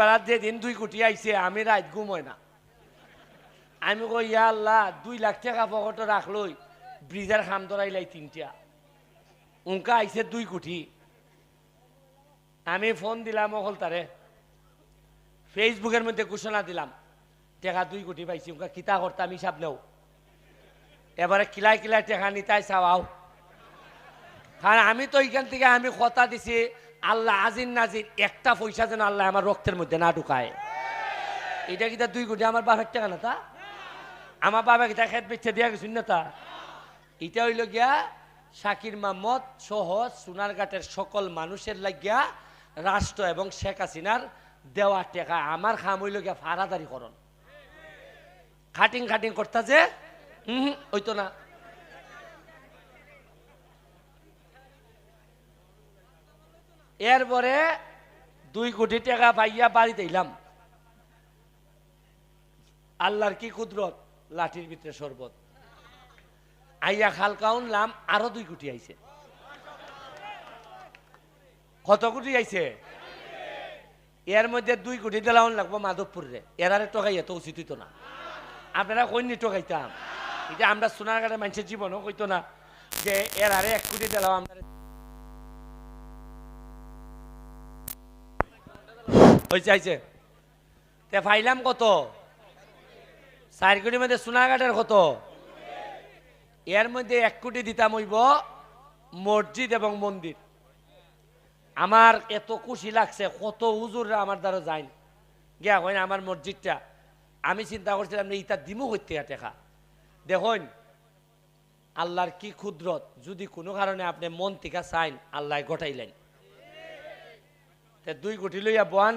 বেলার যে দিন দুই কোটি আইছে, আমি রাত ঘুমোয় না। আমি কই, ইয়া আল্লাহ, দুই লাখ টাকা পকেটে রাখলই, ব্রিজের খাম ধরাইলাই তিনটা। উনকা আইছে দুই কোটি। আমি ফোন দিলাম অকল তারে। ফেসবুকের মধ্যে ঘোষণা দিলাম, টাকা দুই কোটি পাইছি, উনকা কিতা করতাম হিসাব নেও। এবারে কিলাই কিলাই টেকা নিতাই চাওয়াও কারণ আমি তো এইখান থেকে আমি কথা দিছি আল্লাহ আজিন নাজির, একটা পয়সা যেন আল্লাহ আমার রক্তের মধ্যে না ঢুকায়। এটা কিতা দুই কোটি? আমার বাপের টাকা না তা? আমার বাবা কিতা খেত বেচে দিয়া গেছুন না তা? এটা হইল গিয়া শাকির মাহমদ সহ সোনারঘাটের সকল মানুষের লাগিয়া রাষ্ট্র এবং শেখ হাসিনার দেওয়া টেকা। আমার খাম হইল গিয়া ফাড়াদারি করন খাটিং খাটিং করতা যে হুম ওইতো না। এরপরে দুই কোটি টাকা পাইয়া বাড়িতে এলাম। আল্লাহর কি কুদরত? লাঠির ভিতরে শরবত। আইয়া খালকা উনলাম আরও দুই কোটি আইছে। কত কোটি আইছে? এর মধ্যে দুই কোটি দিলাম লাগবো মাধবপুরে। এরারে টকাইয়া তো উচিত হইতো না। আপনারা কইনি টকাইতাম এটা আমরা সোনারঘাটের মানুষের জীবনও কইতো না যে এরারে এক কোটি দিলাম আমরা হয়েছে আইছে তে ফাইলাম কত? চার কোটির মধ্যে সোনাঘাটের কত? এর মধ্যে এক কোটি দিতাম হইব মসজিদ এবং মন্দির। আমার এত খুশি লাগছে, কত হুজুররা আমার দ্বারা যাইন। গিয়া হয় না আমার মসজিদটা। আমি চিন্তা করছিলাম ইটা দিমু করতে টেকা। দেখুন, আল্লাহর কি ক্ষুদ্রত যদি কোনো কারণে আপনি মন থেকে চাইন, আল্লাহ গটাইলেন। তে দুই কোটি লইয়া বহান